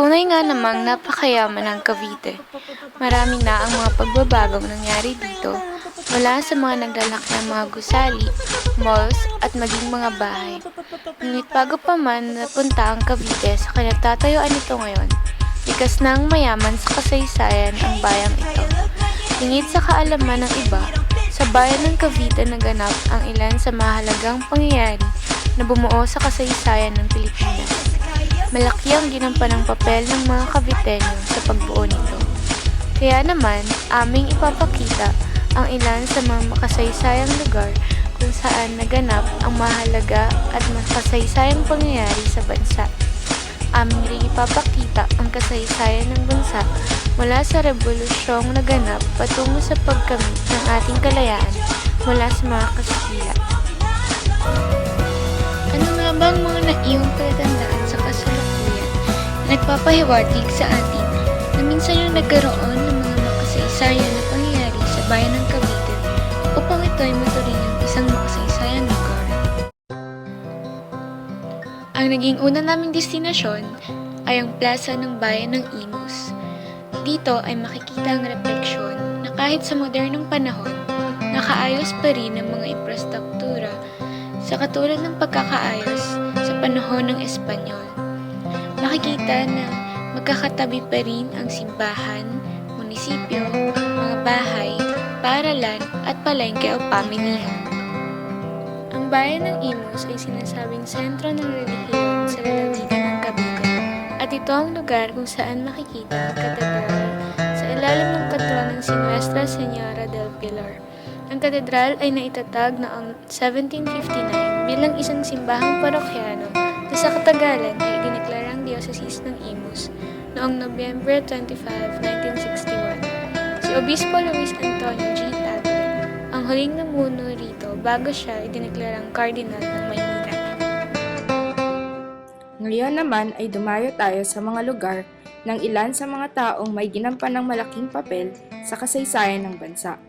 Tunay nga namang napakayaman ng Cavite. Marami na ang mga pagbabagong nangyari dito mula sa mga naglalak ng mga gusali, malls at maging mga bahay. Ngunit bago pa man napunta ang Cavite sa kinagtatayuan nito ngayon, likas na ang mayaman sa kasaysayan ang bayang ito. Tingit sa kaalaman ng iba, sa bayan ng Cavite naganap ang ilan sa mahalagang pangyayari na bumuo sa kasaysayan ng Pilipinas. Malaki ang ginampan ng papel ng mga Caviteño sa pagbuo nito. Kaya naman, aming ipapakita ang ilan sa mga makasaysayang lugar kung saan naganap ang mahalaga at makasaysayang pangyayari sa bansa. Aming rin ipapakita ang kasaysayan ng bansa mula sa revolusyong naganap patungo sa pagkamit ng ating kalayaan mula sa mga Kastila. Ano nga ba ang mga naiyong palatandaan nagpapahiwatig sa atin na minsan yung nagkaroon ng mga makasaysayan na pangyayari sa bayan ng Cavite upang ito ay maturinang isang makasaysayang lugar? Ang naging una naming destinasyon ay ang plaza ng bayan ng Imus. Dito ay makikita ang refleksyon na kahit sa modernong panahon, nakaayos pa rin ang mga infrastruktura sa katulad ng pagkakaayos sa panahon ng Espanyol. Makikita na magkakatabi pa rin ang simbahan, munisipyo, mga bahay, paaralan at palengke o pamilihan. Ang bayan ng Imus ay sinasabing sentro ng relihiyon sa lalawigan ng Cavite at ito ang lugar kung saan makikita ang katedral sa ilalim ng patron ng si Nuestra del Pilar. Ang katedral ay naitatag noong 1759 bilang isang simbahang parokyano na sa katagalan ay Imus noong Nobyembre 25, 1961. Si Obispo Luis Antonio G. Tagle ang huling namuno rito bago siya idineklarang cardinal ng Maynila. Ngayon naman ay dumayo tayo sa mga lugar ng ilan sa mga taong may ginampan ng malaking papel sa kasaysayan ng bansa.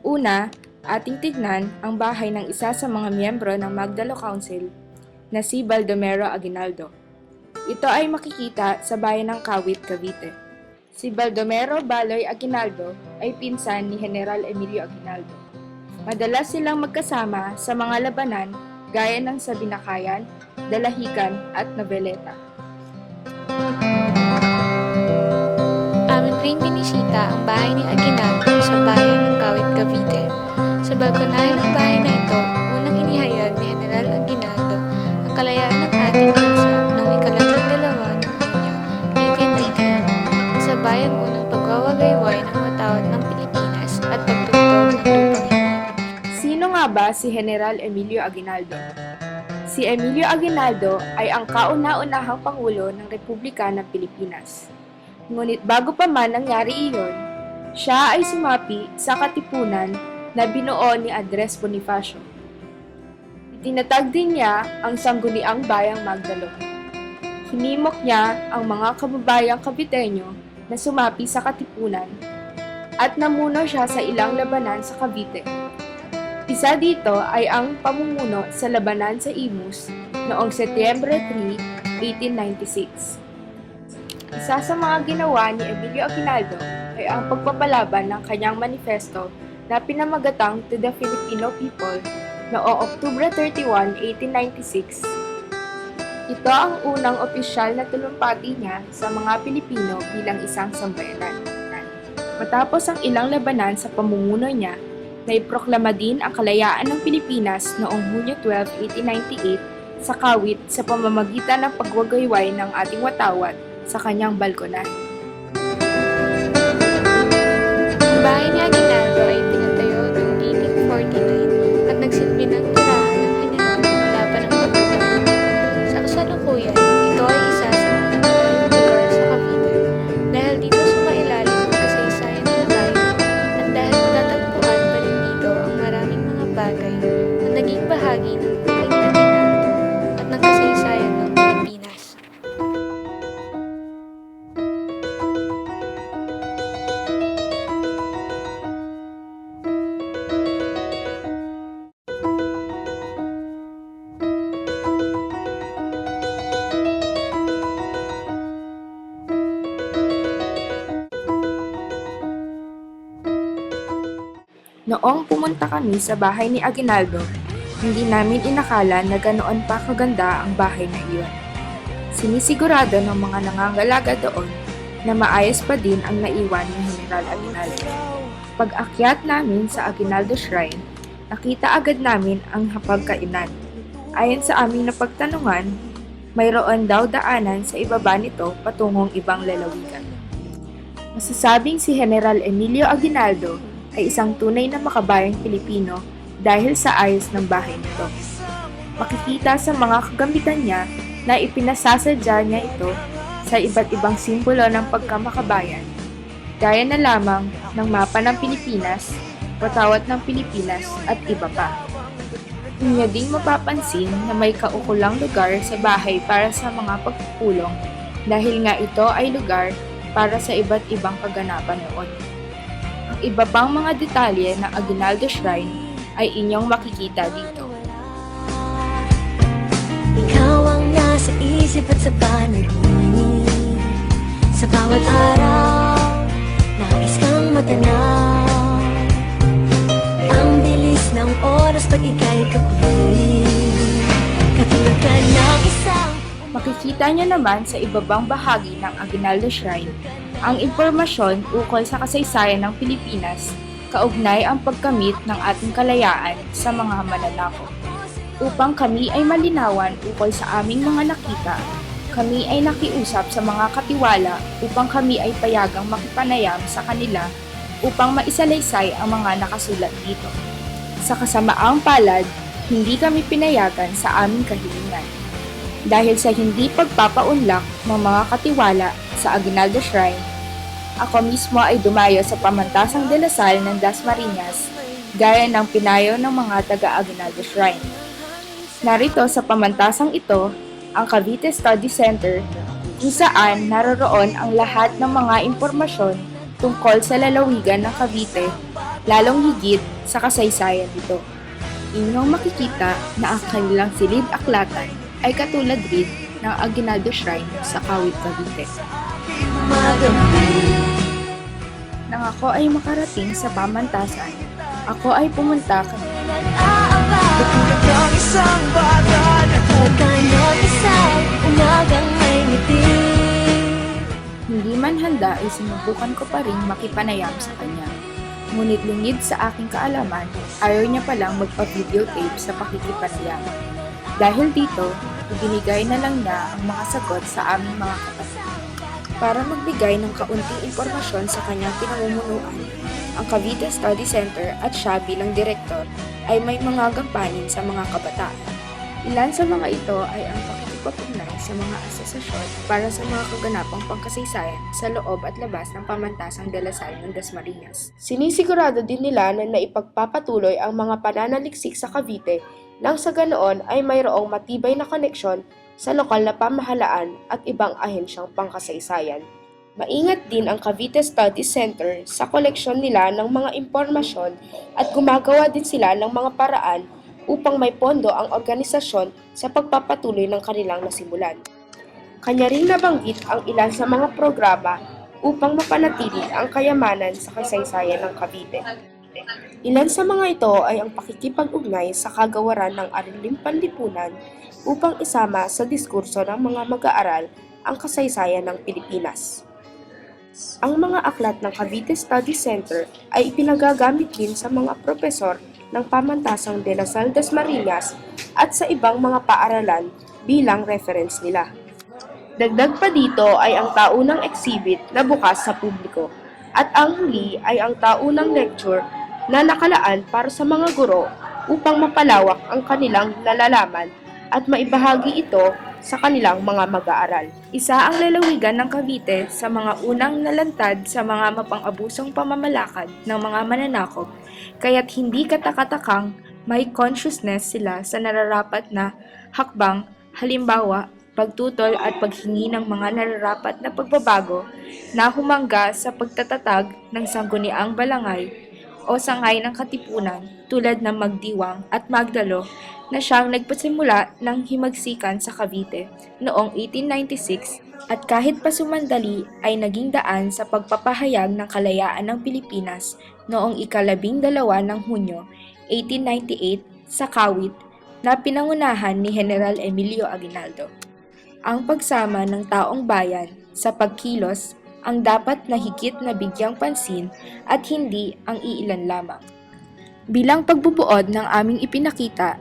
Una, ating tignan ang bahay ng isa sa mga miyembro ng Magdalo Council na si Baldomero Aguinaldo. Ito ay makikita sa bayan ng Kawit, Cavite. Si Baldomero Baloy Aguinaldo ay pinsan ni General Emilio Aguinaldo. Madalas silang magkasama sa mga labanan gaya ng sa Binakayan, Dalahican at Noveleta. Amin ring binisita ang bahay ni Aguinaldo sa bayan ng Kawit, Cavite. Sa balkonahe ng bahay Ba si General Emilio Aguinaldo? Si Emilio Aguinaldo ay ang kauna-unahang Pangulo ng Republika ng Pilipinas. Ngunit bago pa man nangyari iyon, siya ay sumapi sa katipunan na binuo ni Andres Bonifacio. Itinatag din niya ang sangguniang bayang Magdalo. Hinimok niya ang mga kababayang Caviteño na sumapi sa katipunan at namuno siya sa ilang labanan sa Cavite. Isa dito ay ang pamumuno sa labanan sa Imus noong Setyembre 3, 1896. Isa sa mga ginawa ni Emilio Aguinaldo ay ang pagpapalaban ng kanyang manifesto na pinamagatang to the Filipino people noong Oktubre 31, 1896. Ito ang unang opisyal na tulumpati niya sa mga Pilipino bilang isang sambayanan. Matapos ang ilang labanan sa pamumuno niya, naiproklama din ang kalayaan ng Pilipinas noong Hunyo 12, 1898 sa Kawit sa pamamagitan ng pagwagayway ng ating watawat sa kanyang balkonahe. Ang bahay ni Aguinaldo Noong pumunta kami sa bahay ni Aguinaldo, hindi namin inakala na ganoon pa kaganda ang bahay na iyon. Sinisigurado ng mga nangangalaga doon na maayos pa din ang naiwan ni General Aguinaldo. Pag-akyat namin sa Aguinaldo Shrine, nakita agad namin ang hapagkainan. Ayon sa aming napagtanungan, mayroon daw daanan sa ibaba nito patungong ibang lalawigan. Masasabing si General Emilio Aguinaldo ay isang tunay na makabayang Pilipino dahil sa ayos ng bahay nito. Makikita sa mga kagamitan niya na ipinasasadya niya ito sa iba't ibang simbolo ng pagkamakabayan, gaya na lamang ng mapa ng Pilipinas, patawat ng Pilipinas at iba pa. Inya ding mapapansin na may kaukulang lugar sa bahay para sa mga pagpupulong dahil nga ito ay lugar para sa iba't ibang kaganapan noon. Iba pang mga detalye ng Aguinaldo Shrine ay inyong makikita dito. Ikaw ang nasa isip at sa panalangin Sa bawat araw, nais kang matanaw. Ang bilis ng oras pag ika'y kapuloy. Katulad ka ng isang Makikita niyo naman sa ibabang bahagi ng Aguinaldo Shrine ang impormasyon ukol sa kasaysayan ng Pilipinas kaugnay ang pagkamit ng ating kalayaan sa mga mananakop. Upang kami ay malinawan ukol sa aming mga nakita, kami ay nakiusap sa mga katiwala upang kami ay payagang makipanayam sa kanila upang maisalaysay ang mga nakasulat dito. Sa kasamaang palad, hindi kami pinayagan sa aming kahilingan. Dahil sa hindi pagpapaunlak ng mga katiwala sa Aguinaldo Shrine, ako mismo ay dumayo sa pamantasang delasal ng Dasmariñas gaya ng pinayo ng mga taga-Aguinaldo Shrine. Narito sa pamantasang ito ang Cavite Study Center kung saan naroroon ang lahat ng mga impormasyon tungkol sa lalawigan ng Cavite, lalong higit sa kasaysayan nito. Inyong makikita na ang kanilang silid-aklatan ay katulad rin ng Aguinaldo Shrine sa Kawit, Cavite. magabi Nang ako ay makarating sa pamantasan, ako ay pumunta ng isang bata Katulad ka ng isang umagang may ngiti Hindi man handa ay sinubukan ko pa rin makipanayam sa kanya. Ngunit lingid sa aking kaalaman, ayaw niya palang magpa-videotape sa pakikipanayam. Dahil dito, ibinigay na lang niya ang mga sagot sa aming mga kapatid. Para magbigay ng kaunting impormasyon sa kanyang pinamumunuan, ang Cavite Study Center at siya bilang direktor ay may mga gampanin sa mga kabataan. Ilan sa mga ito ay ang pakikipag-ugnay sa mga asosasyon para sa mga kaganapang pangkasaysayan sa loob at labas ng pamantasang dalasal ng Dasmariñas. Sinisigurado din nila na naipagpapatuloy ang mga pananaliksik sa Cavite nang sa ganoon ay mayroong matibay na koneksyon sa lokal na pamahalaan at ibang ahensyang pangkasaysayan. Maingat din ang Cavite Study Center sa koleksyon nila ng mga impormasyon at gumagawa din sila ng mga paraan upang may pondo ang organisasyon sa pagpapatuloy ng kanilang nasimulan. Kanya ring nabanggit ang ilan sa mga programa upang mapanatili ang kayamanan sa kasaysayan ng Cavite. Ilan sa mga ito ay ang pakikipag-ugnay sa kagawaran ng Ariling Panlipunan upang isama sa diskurso ng mga mag-aaral ang kasaysayan ng Pilipinas. Ang mga aklat ng Cavite Study Center ay ipinagagamit din sa mga propesor ng pamantasang de la Salle das Marinas at sa ibang mga paaralan bilang reference nila. Dagdag pa dito ay ang taunang exhibit na bukas sa publiko at ang huli ay ang taunang lecture na nakalaan para sa mga guro upang mapalawak ang kanilang nalalaman at maibahagi ito sa kanilang mga mag-aaral. Isa ang lalawigan ng Cavite sa mga unang nalantad sa mga mapang-abusong pamamalakad ng mga mananakop, kaya't hindi katakatakang may consciousness sila sa nararapat na hakbang, halimbawa, pagtutol at paghingi ng mga nararapat na pagbabago na humangga sa pagtatatag ng sangguniang balangay o sangay ng katipunan tulad ng Magdiwang at Magdalo na siyang nagpasimula ng himagsikan sa Cavite noong 1896 at kahit pa sumandali ay naging daan sa pagpapahayag ng kalayaan ng Pilipinas noong ikalabing dalawa ng Hunyo 1898 sa Kawit na pinangunahan ni General Emilio Aguinaldo. Ang pagsama ng taong bayan sa pagkilos ang dapat na higit na bigyang pansin at hindi ang iilan lamang. Bilang pagbubuod ng aming ipinakita,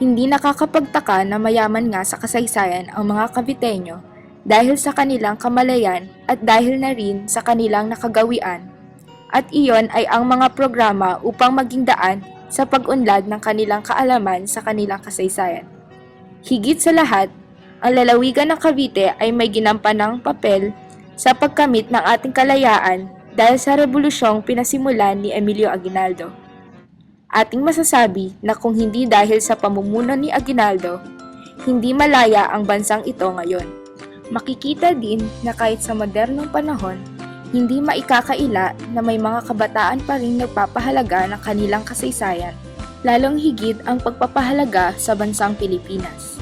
hindi nakakapagtaka na mayaman nga sa kasaysayan ang mga Caviteño dahil sa kanilang kamalayan at dahil na rin sa kanilang nakagawian. At iyon ay ang mga programa upang maging daan sa pag-unlad ng kanilang kaalaman sa kanilang kasaysayan. Higit sa lahat, ang lalawigan ng Cavite ay may ginampanang papel sa pagkamit ng ating kalayaan dahil sa revolusyong pinasimulan ni Emilio Aguinaldo. Ating masasabi na kung hindi dahil sa pamumuno ni Aguinaldo, hindi malaya ang bansang ito ngayon. Makikita din na kahit sa modernong panahon, hindi maikakaila na may mga kabataan pa rin nagpapahalaga ng kanilang kasaysayan, lalong higit ang pagpapahalaga sa bansang Pilipinas.